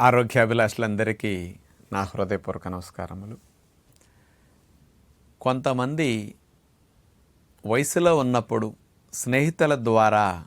ఆరోగ్యాభిలాషులందరికీ నా హృదయపూర్వక నమస్కారములు. కొంతమంది వయసులో ఉన్నప్పుడు స్నేహితుల ద్వారా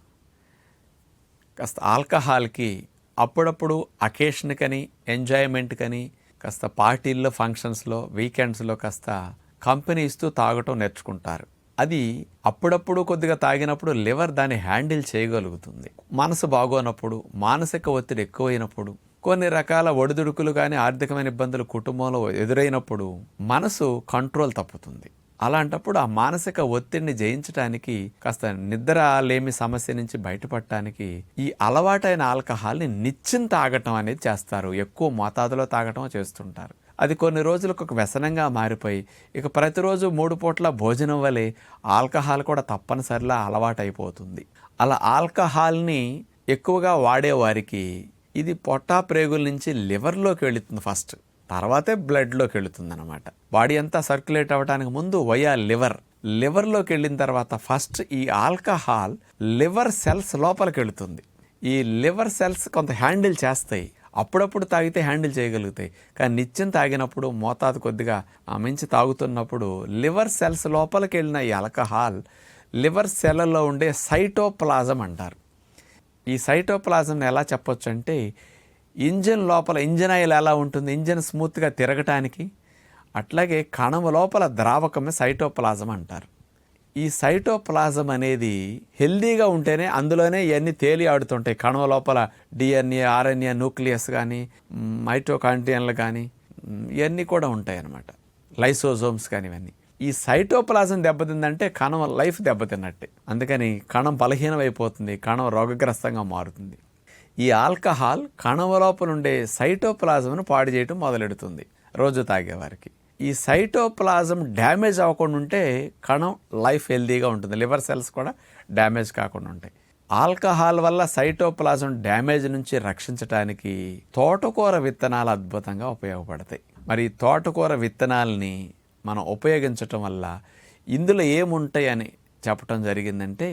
కాస్త ఆల్కహాల్కి అప్పుడప్పుడు అకేషన్కని ఎంజాయ్మెంట్కని కాస్త పార్టీల్లో ఫంక్షన్స్లో వీకెండ్స్లో కాస్త కంపెనీ ఇస్తూ తాగటం నేర్చుకుంటారు. అది అప్పుడప్పుడు కొద్దిగా తాగినప్పుడు లివర్ దాన్ని హ్యాండిల్ చేయగలుగుతుంది. మనసు బాగోనప్పుడు మానసిక ఒత్తిడి ఎక్కువైనప్పుడు కొన్ని రకాల ఒడిదుడుకులు కానీ ఆర్థికమైన ఇబ్బందులు కుటుంబంలో ఎదురైనప్పుడు మనసు కంట్రోల్ తప్పుతుంది. అలాంటప్పుడు ఆ మానసిక ఒత్తిడిని జయించడానికి కాస్త నిద్ర లేమి సమస్య నుంచి బయటపడటానికి ఈ అలవాటైన ఆల్కహాల్ని నిత్యం తాగటం అనేది చేస్తారు. ఎక్కువ మోతాదులో తాగటం చేస్తుంటారు. అది కొన్ని రోజులకు ఒక వ్యసనంగా మారిపోయి ఇక ప్రతిరోజు మూడు పూట్ల భోజనం వలె ఆల్కహాల్ కూడా తప్పనిసరిలా అలవాటైపోతుంది. అలా ఆల్కహాల్ని ఎక్కువగా వాడేవారికి ఇది పొట్టా ప్రేగుల నుంచి లివర్లోకి వెళుతుంది ఫస్ట్. తర్వాతే బ్లడ్లోకి వెళుతుంది అనమాట బాడీ అంతా సర్క్యులేట్ అవ్వడానికి ముందు వయా లివర్. లివర్లోకి వెళ్ళిన తర్వాత ఫస్ట్ ఈ ఆల్కహాల్ లివర్ సెల్స్ లోపలికి వెళుతుంది. ఈ లివర్ సెల్స్ కొంత హ్యాండిల్ చేస్తాయి. అప్పుడప్పుడు తాగితే హ్యాండిల్ చేయగలుగుతాయి. కానీ నిత్యం తాగినప్పుడు మోతాదు కొద్దిగా ఆ మించి తాగుతున్నప్పుడు లివర్ సెల్స్ లోపలికి వెళ్ళిన ఈ ఆల్కహాల్ లివర్ సెల్లలో ఉండే సైటోప్లాజం అంటారు. ఈ సైటోప్లాజంని ఎలా చెప్పొచ్చు అంటే ఇంజిన్ లోపల ఇంజిన్ ఆయిల్ ఎలా ఉంటుంది ఇంజిన్ స్మూత్గా తిరగటానికి అట్లాగే కణం లోపల ద్రావకమే సైటోప్లాజం అంటారు. ఈ సైటోప్లాజం అనేది హెల్దీగా ఉంటేనే అందులోనే ఇవన్నీ తేలి ఆడుతుంటాయి. కణం లోపల డిఎన్ఏ ఆర్ఎన్ఏ న్యూక్లియస్ కానీ మైటోకాంటియన్లు కానీ ఇవన్నీ కూడా ఉంటాయి అన్నమాట లైసోజోమ్స్ కానీ ఇవన్నీ ఈ సైటోప్లాజం దెబ్బతిందంటే కణం లైఫ్ దెబ్బతిన్నట్టే. అందుకని కణం బలహీనమైపోతుంది కణం రోగగ్రస్తంగా మారుతుంది. ఈ ఆల్కహాల్ కణం లోపల ఉండే సైటోప్లాజంను పాడు చేయటం మొదలెడుతుంది రోజు తాగేవారికి ఈ సైటోప్లాజం డ్యామేజ్ అవ్వకుండా ఉంటే కణం లైఫ్ హెల్దీగా ఉంటుంది లివర్ సెల్స్ కూడా డ్యామేజ్ కాకుండా ఉంటాయి. ఆల్కహాల్ వల్ల సైటోప్లాజం డ్యామేజ్ నుంచి రక్షించడానికి తోటకూర విత్తనాలు అద్భుతంగా ఉపయోగపడతాయి. మరి తోటకూర విత్తనాలని మనం ఉపయోగించటం వల్ల ఇందులో ఏముంటాయి అని చెప్పటం జరిగిందంటే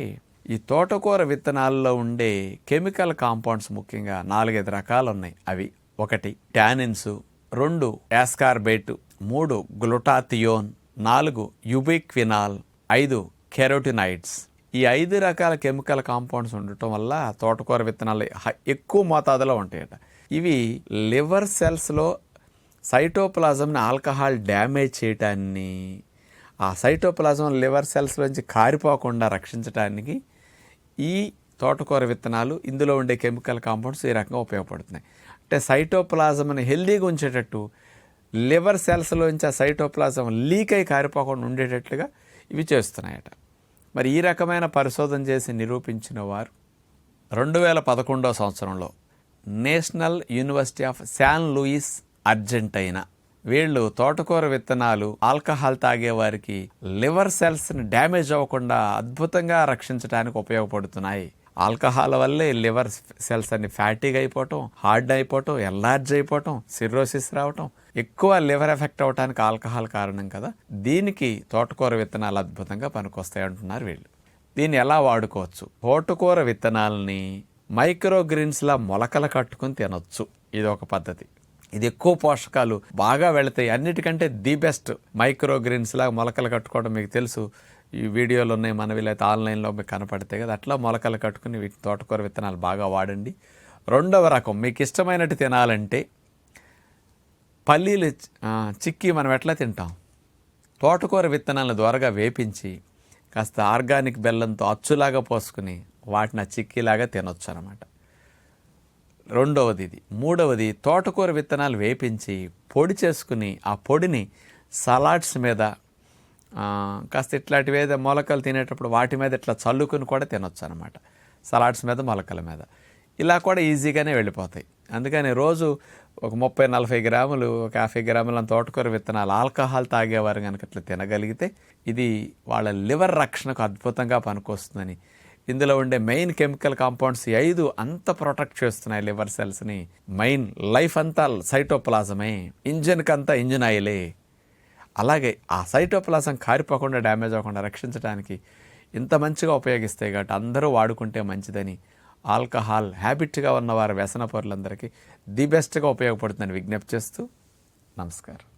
ఈ తోటకూర విత్తనాల్లో ఉండే కెమికల్ కాంపౌండ్స్ ముఖ్యంగా నాలుగైదు రకాలు ఉన్నాయి అవి ఒకటి ట్యానిన్స్ రెండు యాస్కార్బేట్ మూడు గ్లుటాథియోన్ నాలుగు యుబిక్వినాల్ ఐదు కెరోటినైడ్స్ ఈ ఐదు రకాల కెమికల్ కాంపౌండ్స్ ఉండటం వల్ల తోటకూర విత్తనాలు ఎక్కువ మోతాదులో ఉంటాయట. ఇవి లివర్ సెల్స్లో సైటోప్లాజంని ఆల్కహాల్ డ్యామేజ్ చేయటాన్ని ఆ సైటోప్లాజం లివర్ సెల్స్ నుంచి కారిపోకుండా రక్షించడానికి ఈ తోటకూర విత్తనాలు ఇందులో ఉండే కెమికల్ కాంపౌండ్స్ ఈ రకంగా ఉపయోగపడుతున్నాయి. అంటే సైటోప్లాజంని హెల్దీగా ఉంచేటట్టు లివర్ సెల్స్లోంచి ఆ సైటోప్లాజం లీక్ అయి కారిపోకుండా ఉండేటట్లుగా ఇవి చేస్తున్నాయట. మరి ఈ రకమైన పరిశోధన చేసి నిరూపించిన వారు రెండు వేల పదకొండవ సంవత్సరంలో national university of San Luis Argentina. వీళ్ళు తోటకూర విత్తనాలు ఆల్కహాల్ తాగేవారికి లివర్ సెల్స్ని డ్యామేజ్ అవ్వకుండా అద్భుతంగా రక్షించడానికి ఉపయోగపడుతున్నాయి. ఆల్కహాల్ వల్లే లివర్ సెల్స్ అన్ని ఫ్యాటీగా అయిపోవటం హార్డ్ అయిపోవటం ఎల్లార్జ్ అయిపోవటం సిర్రోసిస్ రావటం ఎక్కువ లివర్ ఎఫెక్ట్ అవడానికి ఆల్కహాల్ కారణం కదా. దీనికి తోటకూర విత్తనాలు అద్భుతంగా పనికొస్తాయి అంటున్నారు వీళ్ళు. దీన్ని ఎలా వాడుకోవచ్చు? తోటకూర విత్తనాలని మైక్రో గ్రీన్స్లా మొలకలు కట్టుకుని తినొచ్చు. ఇది ఒక పద్ధతి. ఇది ఎక్కువ పోషకాలు బాగా వెళతాయి. అన్నిటికంటే ది బెస్ట్ మైక్రో గ్రీన్స్ లాగా మొలకలు కట్టుకోవడం మీకు తెలుసు. ఈ వీడియోలు ఉన్నాయి మనవి లేకపోతే ఆన్లైన్లో మీకు కనపడతాయి కదా. అట్లా మొలకలు కట్టుకుని వీటి తోటకూర విత్తనాలు బాగా వాడండి. రెండవ రకం మీకు ఇష్టమైనట్టు తినాలంటే పల్లీలు చిక్కి మనం ఎట్లా తింటాం? తోటకూర విత్తనాలను ద్వారగా వేపించి కాస్త ఆర్గానిక్ బెల్లంతో అచ్చులాగా పోసుకుని వాటిని చిక్కీలాగా తినొచ్చు అనమాట రెండవది ఇది మూడవది తోటకూర విత్తనాలు వేపించి పొడి చేసుకుని ఆ పొడిని సలాడ్స్ మీద కాస్త ఇట్లాంటివి ఏదో మొలకలు తినేటప్పుడు వాటి మీద ఇట్లా చల్లుకుని కూడా తినొచ్చు అనమాట సలాడ్స్ మీద మొలకల మీద. ఇలా కూడా ఈజీగానే వెళ్ళిపోతాయి. అందుకని రోజు ఒక ముప్పై నలభై గ్రాములు ఒక యాభై గ్రాముల తోటకూర విత్తనాలు ఆల్కహాల్ తాగేవారు కనుక ఇట్లా తినగలిగితే ఇది వాళ్ళ లివర్ రక్షణకు అద్భుతంగా పనికొస్తుందని ఇందులో ఉండే మెయిన్ కెమికల్ కాంపౌండ్స్ ఐదు అంత ప్రొటెక్ట్ చేస్తున్నాయి లివర్ సెల్స్ని. మెయిన్ లైఫ్ అంతా సైటోప్లాజమే. ఇంజిన్కి అంతా ఇంజిన్ ఆయిలే. అలాగే ఆ సైటోప్లాజం కారిపోకుండా డ్యామేజ్ అవ్వకుండా రక్షించడానికి ఇంత మంచిగా ఉపయోగిస్తే కాబట్టి అందరూ వాడుకుంటే మంచిదని ఆల్కహాల్ హ్యాబిట్గా ఉన్న వారి వ్యసన పౌరులందరికీ ది బెస్ట్గా ఉపయోగపడుతుందని విజ్ఞప్తి చేస్తూ నమస్కారం.